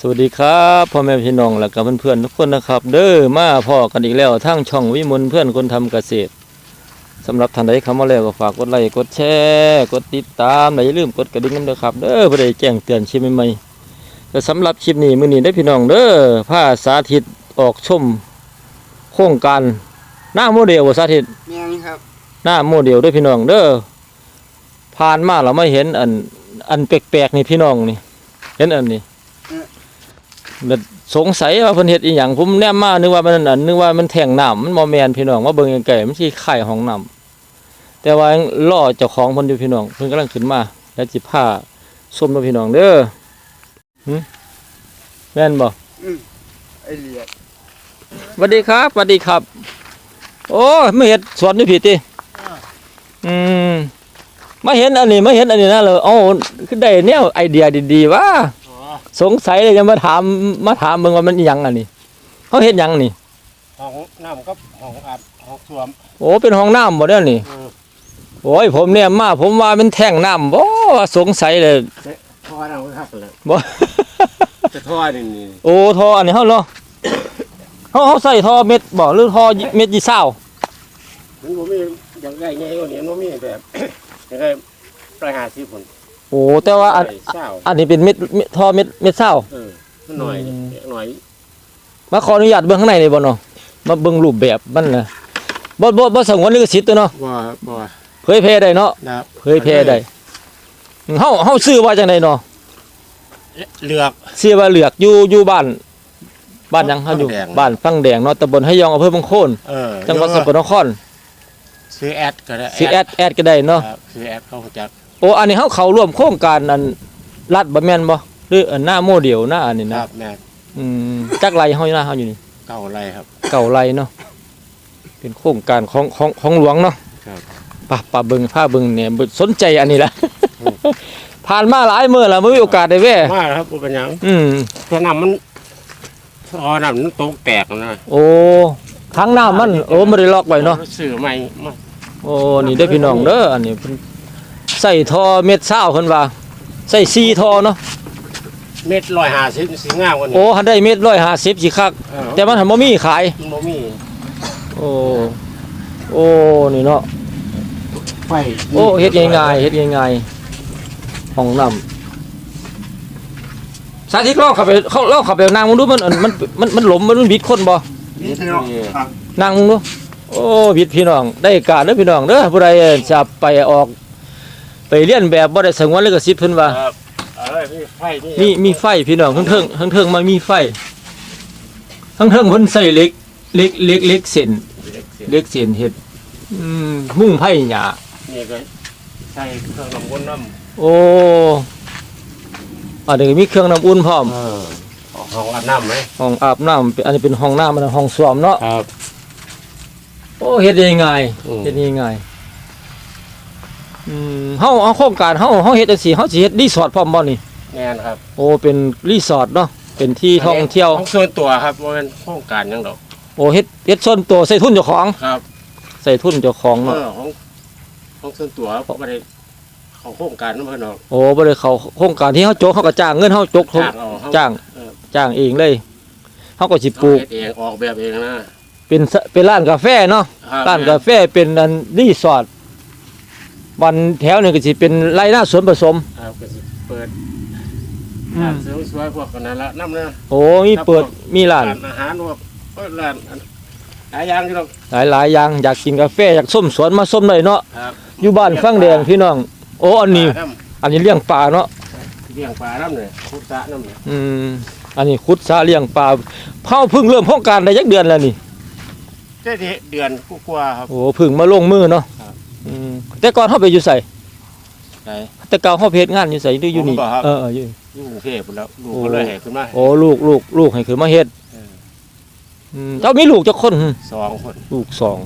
สวัสดีครับพ่อแม่พี่น้องและกับเพื่อนๆทุกคนนะครับ เด้อมาพ่อกันอีกแล้วทั้งช่องวิมลเพื่อนคนทำเกษตรสำหรับท่านใดเข้ามาแล้วก็ฝากกดไลค์กดแชร์กดติดตามและอย่าลืมกดกระดิ่งกันด้วยครับ เด้อเพื่อได้แจ้งเตือนคลิปใหม่ๆแต่สำหรับคลิปนี้มื้อนี้ได้อพี่น้องเด้อผ้าสาธิตออกชม โครงการหน้าโมเดลบ่สาธิตแม่นครับหน้าโมเดลด้วยพี่น้องเด้อผ่านมาเราไม่เห็นอันอันแปลกๆนี่พี่น้องนี่ เห็นอันนี้แบบ สงสัยว่าเพิ่นเฮ็ดอีหยังผมแนมมานึกว่ามันอันนึกว่ามันแท่งน้ำมันบ่แม่นพี่น้องมาเบิ่งไกลๆมันสิไข่ห้องน้ำแต่ว่าล่อเจ้าของเพิ่นอยู่พี่น้องเพิ่นกำลังขึ้นมา แล้วสิพาส้มเนาะพี่น้องเด้อหึแม่นบ่ไอเหลียดสวัสดีครับสวัสดีครับ โอ้ยไม่เห็นสวนนี่ผิดติอืมมาเห็นอันนี้มาเห็นอันนี้นะเลยเอ้าคือได้แนวไอเดียดีๆว่าอ๋อ สงสัยเลยจะมาถามมาถามมึงว่ามันอิหยังอันนี้เขาเห็นยังนี่ ห้องน้ำกับห้องอาบห้องส้วมโอ้เป็นห้องน้ำบ่เด้อนี่ เออโอ้ยผมเนี่ยมาผมว่าเป็นแท่งน้ำบ่สงสัยเลยท่อน้ำก็คักเลยบ่ จะท่อนี่นี่โอ้ท่ออันนี้เฮาเนาะเฮาเฮาใส่ท่อเม็ดบ่หรือท่อเม็ดยี่เศร้ามันบ่มีอย่างไรไงก็เนี่ยมันบ่มีแบบ อย่างไรปลายหาสิผล โอ้แต่ว่าอันเศร้าอันนี้เป็นเม็ดเม็ดท่อเม็ดเม็ดเศร้า เออมันหน่อยอืม หน่อยมาขออนุญาตเบิ่งข้างในนี่บ่เนาะมาเบิ่งรูปแบบมันน่ะบ่บ่บ่สงวนลิขสิทธิ์ตัวเนาะบ่บ่เผยแพร่ได้เนาะนะเผยแพร่ได้เฮาเฮาซื้อว่าจังไดเนาะเลือก ซื้อว่าเหลือกอยู่อยู่บ้าน บ้านหยังเฮาอยู่ฟังแดง บ้านฟังแดงเนาะตำบลไหยองอำเภอบางโคน เออจังหวัดสกลนครซื้อแอดก็ได้สิแอดแอดก็ได้เนาะครับซื้อแอดเข้าจัก โอ้อันนี้เฮาเข้าร่วมโครงการอันรัฐบ่แม่นบ่หรืออันหน้าโมเดลหน้าอันนี้คนะรับแม่อืมจักไรเฮาอยู่หน้าเฮาอยู่นี่เก่าอะไรครับ เก่าไรเนาะเป็นโครงการของของของหลวงเนาะครับ ป่ะป่ะเบิ่งผ้าเบิ่งเนี่ยเบิ่งสนใจอันนี้ละอืมผ่านมาหลายมื้อแล้วบ่มีโอกาสได้แว่มาแล้วครับบ่เป็นหยังอืมแต่น้ำมันท่อน้ำมันตกแตกนะโอ้ทางน้ำมันโอ้บ่ได้ล็อกไว้เนาะ ซื้อใหม่มาโอ้นี่ได้อพี่น้องเด้ออันนี้เพิ่น ใส่ท่อเม็ดเศร้าเพิ่นว่า ใส่ซีท่อเนาะเม็ดร้อยห้าสิบสีงามกว่านี้โอ้หันได้เม็ด150สิคักเออแต่มันหันบ่มีขายมันบ่มีโอ้โอ้นี่เนาะไฟโอ้เฮ็ดง่ายๆเฮ็ดง่ายๆห้องน้ำสาธิตลองเข้าไปเข้าลองเข้าไปนั่งมึงดูมันอันมันมันมันหลมมันบิดคนบ่นี่เนาะนั่งมึงดูโอ้บิดพี่น้องได้การเด้อพี่น้องเด้อผู้ใดจะไปออก ไปเรียนแบบบ่ได้สงวนลิขสิทธิ์เพิ่นว่าครับเอ้ยมีไฟนี่มีมีไฟพี่น้องทั้งเทิงทั้งเทิงมันมีไฟทั้งเทิงเพิ่นใส่เหล็กเหล็กเหล็กเหล็กเส้นเหล็กเส้นเฮ็ดอืมมุ่งไผ่หญ้านี่ก็ใส่เครื่องน้ำวนน้โอ้อันนี้มีเครื่องน้ำอุ่นพร้อมำเออห้องอาบน้ำไหมห้องอาบน้ำเป็นอันนี้เป็นห้องน้ำมันห้องส้วมเนาะครับ โอ้เฮ็ดยังไงอืม เฮ็ดยังไง อืมเฮาเอาโครงการเฮาเฮาเฮ็ดจังซี่เฮาสิเฮ็ดรีสอร์ทพร้อมบ่นี่แน่นครับโอ้เป็นรีสอร์ทเนาะเป็นที่ท่องเที่ยว ของส่วนตัวครับว่าเป็นโครงการหยังดอกโอ้เฮ็ดเฮ็ดส่วนตัวใส่ทุนเจ้าของครับใส่ทุนเจ้าของเอเนาะอของของส่วนตัวครับบ่ได้ของโครงการนั่นเพิ่นดอกโอ้บ่ได้เข้าโครงการที่เฮาโจกเฮาก็จ้างเงินเฮาจกจ้างเอาเฮ จ้างเออ จ้างเองเลยเฮาก็สิปลูกเฮ็ดเองออกแบบเองนะเป็นสเป็นร้านกาแฟเนาะครับร้านกาแฟเป็นอันรีสอร์ท วันแถวหนึงก็สิเป็นไรหน้าสวนผสมครับก็สิเปิดอืม ร้านเสริมสวยพวกนั้นละนำเด้อโอ้มีเปิดมีร้านอาหารพวกเปิดร้านหลายอย่างที่เราหลายหลายอย่างอยากกินกาแฟอยากส้มสวนมาส้มหน่อยเนาะครับอยู่บ้านฟังแดงพี่น้อง โอ้อันนี้ ปลาำอันนี้เลี้ยงปลาเนาะเลี้ยงปลาน้ำเลยคุดสระน้ำเลยอืมอันนี้ขุดสระเลี้ยงปลาเฮาเพิ่งเริ่มโครงการได้จักเดือนแล้วนี่ เจ๊ที่เดือนกว่าๆครับโอ้เพิ่งมาลงมือเนาะครับ อืมแต่ก่อนเฮาไปอยู่ไสไหน แต่เก่าเฮาไปเฮ็ดงานอยู่ไสหรืออยู่นี่ผมบ่ครับ เออเอออยู่อยู่กรุงเทพฯแล้วลูกโอ้ก็เลยแห่ขึ้นมาโอ้ลูกลูกลูกให้ขึ้นมาเฮ็ดเอออืมเจ้ามีลูกจักคนหึสองคน ลูกสอง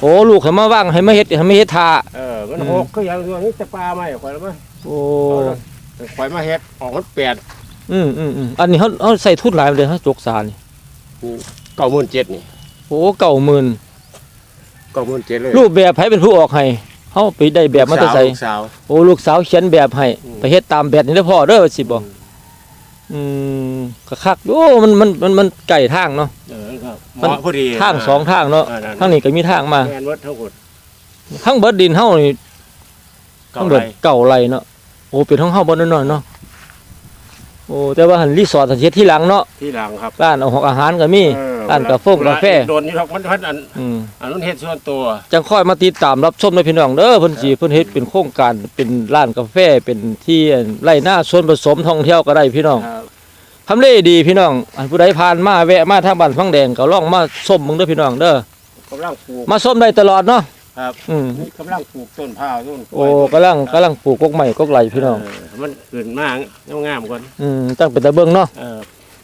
โอ้ลูกให้มาว่างให้มาเฮ็ดให้มาเฮ็ดทา เออมันอืม หกก็ยังตัวนี้จะปลาไหมข่อยแล้วมั้ยโอ้ข่อยมาเฮ็ดออกมันแปดอืมอืมอืมอันนี้เขาเขาใส่ทุนหลายเลยฮะจกสานี่เก้าหมื่นเจ็ดนี่โอ้เก่าหมื่นเก้าหมื่นเจ็ดเลยรูปแบบให้เป็นผู้ออกให้เขาไปได้แบบมาแต่ใส่ลูกสาว โอ้ลูกสาวเขียนแบบให้อืม ไปเฮ็ดตามแบบนี้ได้อพ่อเด้อสิบอกอืมก็คักโอ้มันมันมันมันไก่ทางเนาะเออครับเหมันมาะพอดีทางสองทางเนาะเออนั่นทางนี้ก็มีทางมาแม่นวัดทั้งหมดทั้งเบิดดินเฮานี่เก่าทั้งไรเบิดเก่าไรเนาะโอ้เป็นห้องเฮาบ่น้อยๆเนาะโอ้แต่ว่าหันรีสอร์ทเฮ็ดที่หลังเนาะที่หลังครับ ร้านเอาหอกอาหารก็มี เออ ร้านกาแฟกาแฟโดนนี่ครับมันพันอันอืมอันนั้นเฮ็ดส่วนตัวจังค่อยมาติดตามรับชมในพี่น้องเด้อเพิ่นสิเพิ่นเฮ็ดเป็นโครงการเป็นร้านกาแฟเป็นที่ไร่หน้าสวนผสมท่องเที่ยวก็ได้พี่น้องครับทำเลดีพี่น้องอันผู้ใดผ่านมาแวะมาทางบ้านฟังแดงก็ลองมาส้มมึงเด้อพี่น้องเด้อกำลังปลูกมาส้มได้ตลอดเนาะครับอืมนี่กำลังปลูกต้นพร้าวต้นกล้โอ้วยกำลังกำลังปลูกกกใหม่กกไหลพี่น้องเมันขึ้นมากงามๆก่อนอืมตั้งเป็นตะเบิ่งเนาะเออ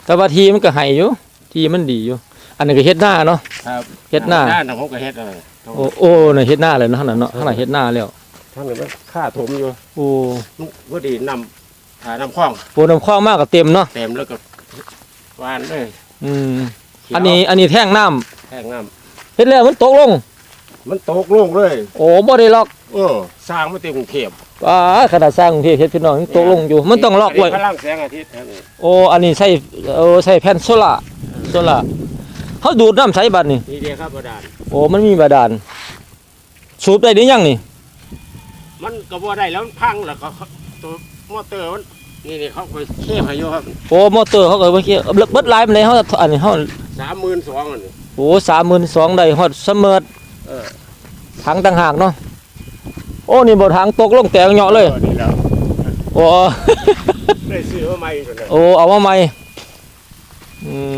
แต่ว่าทีมันก็ให้อยู่ ทีมันดีอยู่ อันนี้ก็เฮ็ดหน้าเนาะ ครับเฮ็ดหน้าด้านของผมก็เฮ็ดเออโอ้โอ้น่ะเฮ็ดหน้าเลยเนาะนั่นเนาะข้างหลังเฮ็ดหน้าแล้ว ทั้งนี้มันค่าถมอยู่โอ้มันพอดีนำหาน้ำคลองโปน้ำคว้างมากก็เต็มเนาะ เต็มแล้วก็หวานเลยอืม เขียวอันนี้อันนี้แท่งน้ำแห้งน้เฮ็ดแล้วมันตกลงำมันตกลงเลย โอ้บ่ได้ล็อกเออสร้างมาเต็มกรุงเทพอ่าขนาดสร้างกรุงเทพเฮ็ดพี่น้องยังตกลงอยู่ มันต้องล็อกไว้พลังแสงอาทิตย์ครับนี่โอ้ อันนี้ใส่เออใส่แผ่นโซล่าร์ โซล่าร์เขาดูดน้ำใสบัดนี่นี่เดียวครับบาดาลโอ้มันมีบาดาลสูบได้หรือยังนี่ มันก็บ่ได้แล้วมันพังแล้วก็ตัวมอเตอร์มันนี่นี่เขาไปเทพายุครับโอ้มอเตอร์เขาก็บ่เกี่ยวเบิดหลายปานใดเฮาอันนี้เฮาสามหมื่นสองอันนี้โอ้32,000ได้ฮอดเสมอเออถังต่างหากเนาะโอ้นี่บ่ถังตกลงแตกเหยาะเลยออนี่แล้วโอ้ ได้ซื้อมาใหม่ตัวนี้โอ้เอามาใหม่อืม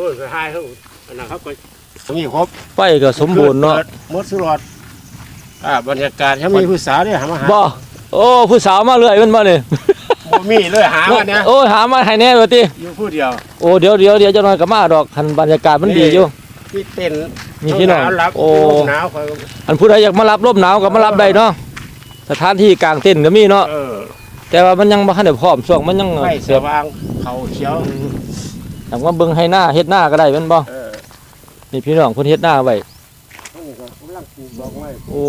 โอ้ยไปหายเขาอันนั้นครับก็มีครบไฟก็สมบูรณ์เนาะหมดสุรอดอ่าบรรยากาศถ้ามีผู้สาวเนี่ยหามาหาบ่โอ้ผู้สาวมาเรื่อยแมันบ่นี่บ่มีเลยหาวันเนี้ยโอ้ยหามาให้แน่ว่าติอยู่ผู้เดียวโอ้เดี๋ยวเดี๋ยวเดี๋ยวเจะน้อยก็มาดอกคันบรรยากาศมันดีอยู่ที่เต้นมีพี่น้องหาวรับโอ้ลมหนาวเขาอันผู้ใดอยากมารับลมหนาวก็มารับได้เนาะสถานที่กลางเต็นท์ก็มีเนาะเออแต่ว่ามันยังบ่ทันได้พร้อมช่วงมันยังไฟสเสียบว่างเขาเขียว อยากมาเบิ่งให้หน้าเฮ็ดหน้าก็ได้แม่นบ่เออนี่พี่น้องเพิ่นเฮ็ดหน้าไว้นี่ก็กำลังปลูกดอกไม้โอ้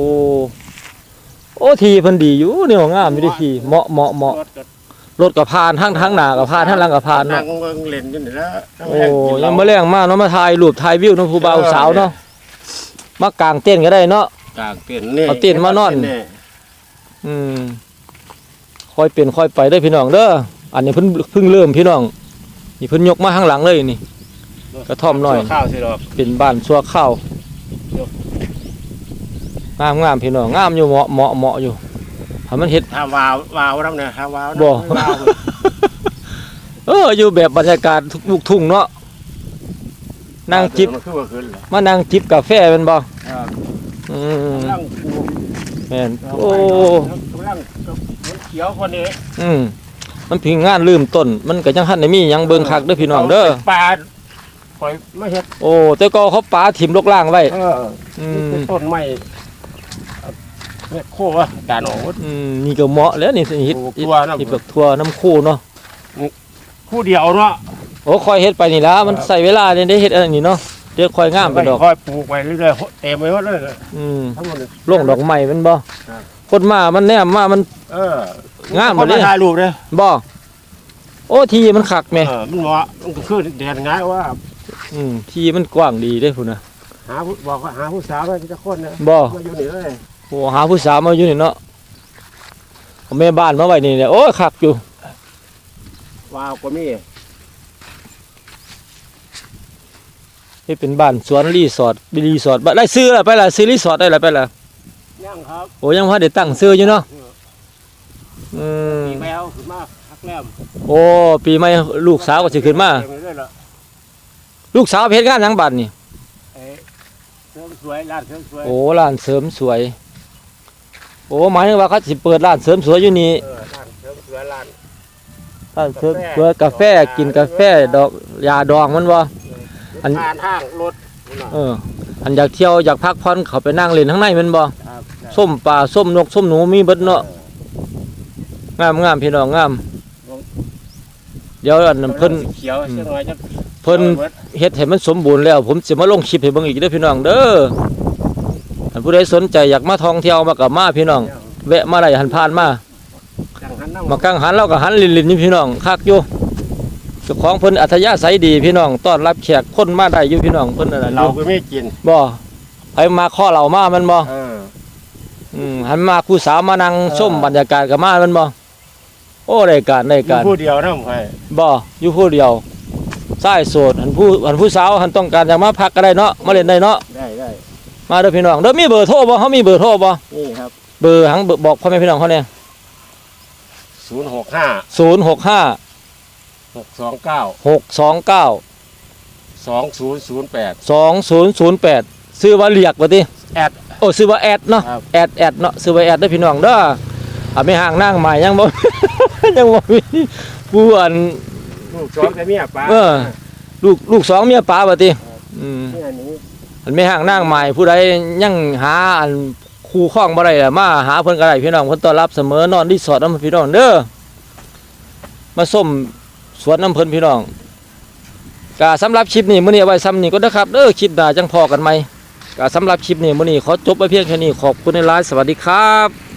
โอ้ทีเพิ่นดีอยู่นี่งามอยู่เดิทีเหมาะเหมาะเหมาะรถก็รถก็ผ่านทางทางหน้าก็ผ่านทางหลังก็ผ่านนั่เนาะงเบิ่งเล่นอยู่นี่แหล้วโอ้ยังบ่แรงมาเนาะมาถ่ายรูปถ่ายวิวเนาะผู้บ่าวสาวเนาะมากางเต็นท์ก็ได้เนาะ กลางเต็นท์นี่เอาเต็นท์มานอนเยอืมค่อยเป็นค่อยไปเด้อพี่น้องเด้ออันนี้เพิ่นเพิ่งเริ่มพี่น้อง นี่เพิ่นยกมาข้างหลังเลยนี่ กระท่อมน้อย ข้าวสิดอกเป็นบ้านชั่วข้าวยกงามงามพี่น้องงามอยู่เหมาะเหมาะเหมาะอยู่ให้มันเฮ็ดถ้าวาววาวรับเนี่ยถ้าวาวนะบ่ วาว เอออยู่แบบบรรยากาศลูกทุ่งเนาะนั่งจิบมันคือว่าขึ้นเหรอมานั่งจิบกาแฟแม่นบ่ครับอืมกำลังปลูกแม่นดอกโอ้ไม้กำลังกับมันเขียวคนนี้ อืม มันเพิงงานลืมต้น มันก็ยังทันได้มีหยังเบิ่งคักเด้อพี่น้องเด้อาป็ปลาปล่อยไม่เห็ดโอ้แต่ก็เขาปาถิ่มลกล่างไว้ เอออืนี่เป็นมต้นไม้เนี่ยโควะด่านออก อืมนี่ก็เหมาะแล้วนี่สิเฮ็ดโอ้เฮ็ดทั่วน้ำเฮ็ดแบบทั่วน้ำคู่เนาะ คู่เดียวเนาะโอ้คอยเฮ็ดไปนี่ละมันใส่เวลาเนี่ยได้เฮ็ดอันนี้เนาะเดี๋ยวคอยงามไปดอก ค่อยปลูกไปเรื่อยๆเต็มไปหมดเลยอืมทั้งหมดเลย ลงดอกไม้แมันบ่ครับ คนมามันแนมมามันเออ งามคบ่นเนี่มายถ่ายรูปเลยบ่โอ้ทีมันคักแม่เออมันเหมาะมันก็คือเดือนง่ายว่าอืมทีมันกว้างดีเด้พุ่นน่ะหาผู้บอกว่าหาผู้สาวไปจะคนนะบ่มาอยู่นี่เลยโอ้หาผู้สาวมาอยู่นี่เนาะเอาแม่บ้านมาไว้นี่แหละโอ้ยคักอยู่ว้าวก็มีเฮ็ดเป็นบ้านสวนรีสอร์ทเป็นรีสอร์ทบ่ได้ซื้อแล้วไปล่ะซื้อรีสอร์ทได้แล้วไปล่ะย่างครับโอ้ยังบ่ได้ตั้งซื้ออยู่เนาะ อืมมีแมวขึ้นมาพักแรมโอ้ ปีใหม่ลูกสาวก็สิขึ้นมา เต็เลยล่ะลูกสาวเพชรงานหยังบัดนี่ เอ้ยเสริมสวยร้านเสริมสวยโอ้ร้านเสริมสวย โอ้หมายถึงว่าเขาสิเปิดร้านเสริมสวยอยู่นี่เออร้านเสริมสวยร้านร้านเสริมสวยกาแฟกินกาแฟดอกยาดองมันบ่ อันทานห้างรถนู่นน่ะเออ อันอยากเที่ยวอยากพักผ่อนเขาไปนั่งเล่นข้างในแมันบ่ครับส้มปลาส้มนกส้มหนูมีเบิดเนาะ งามงามพี่น้องงาม เดี๋ยวอันนั้นเพิ่น เขียวเชียงรายจะเพิ่นเฮ็ดให้มันสมบูรณ์แล้ว ผมสิมาลงคลิปให้เบิ่งอีกเด้อพี่น้องเด้ออันผู้ใดสนใจอยากมาท่องเที่ยวมากับมาพี่น้อง แวะมาได้หันผ่านมาจังหันน้มากังหันเราก็หันลินลินนี่พี่น้องคักอยู่จ้าของเพิ่นอัธยาศัยดีพี่น้องต้อนรับแขกคนมาได้อยู่พี่น้องเพิ่นนั่นน่ะเราก็ไม่กินบ่ไปมาข้อเหล่ามามันบ่เอออืมหันมาผู้สาวมานั่งเออชมบรรยากาศกับมามันบ่โอ้ได้การได้อยู่การผู้เดียวนะผมให้บ่อยู่ผู้เดียวชายโสดหันผู้หันผู้สาวหันต้องการอยากมาพักก็ได้เนาะมาเล่นได้เนาะได้ได้มาเด้อพี่น้องเด้อมีเบอร์โทรบ่เฮามีเบอร์โทรบ่นี่ครับเบอร์หังเบอร์บอกพ่อแม่พี่น้องเขาเนี่ยศูนย์หกห้า065 หกสองเก้า629 สองศูนย์ศูนย์แปด2008ซื้อว่าเรียกว่าติ แอด โอ้ซื้อว่าแอดเนาะครับ แอดแอดเนาะซื้อว่าแอดเด้อพี่น้องเด้ออะไม่ห่างนั่งใหม่ยังบ่ ยังบ่มีผู้อันลูกสองแต่เมียป้าเออลูกลูกสองเมียป๋าบ่ติอืมเนี่ยนี้อันไม่ห่างนั่งใหม่ผู้ใดยังหาอันคู่ข้องบ่ได้ล่ะมาหาเพิ่นก็ได้พี่น้องเพิ่นต้อนรับเสมอนอนรีสอร์ทนำพี่น้องเด้อมาส้มสวนน้ำเพิ่นพี่น้องก็สำหรับคลิปนี้มื้อนี้เอาไว้ซ้ำนี้ก็เด้อครับเด้อคลิปหน้าจังพอกันใหม่ก็สำหรับคลิปนี้มื้อนี้ขอจบไว้เพียงแค่นี้ขอบคุณในไลฟ์สวัสดีครับ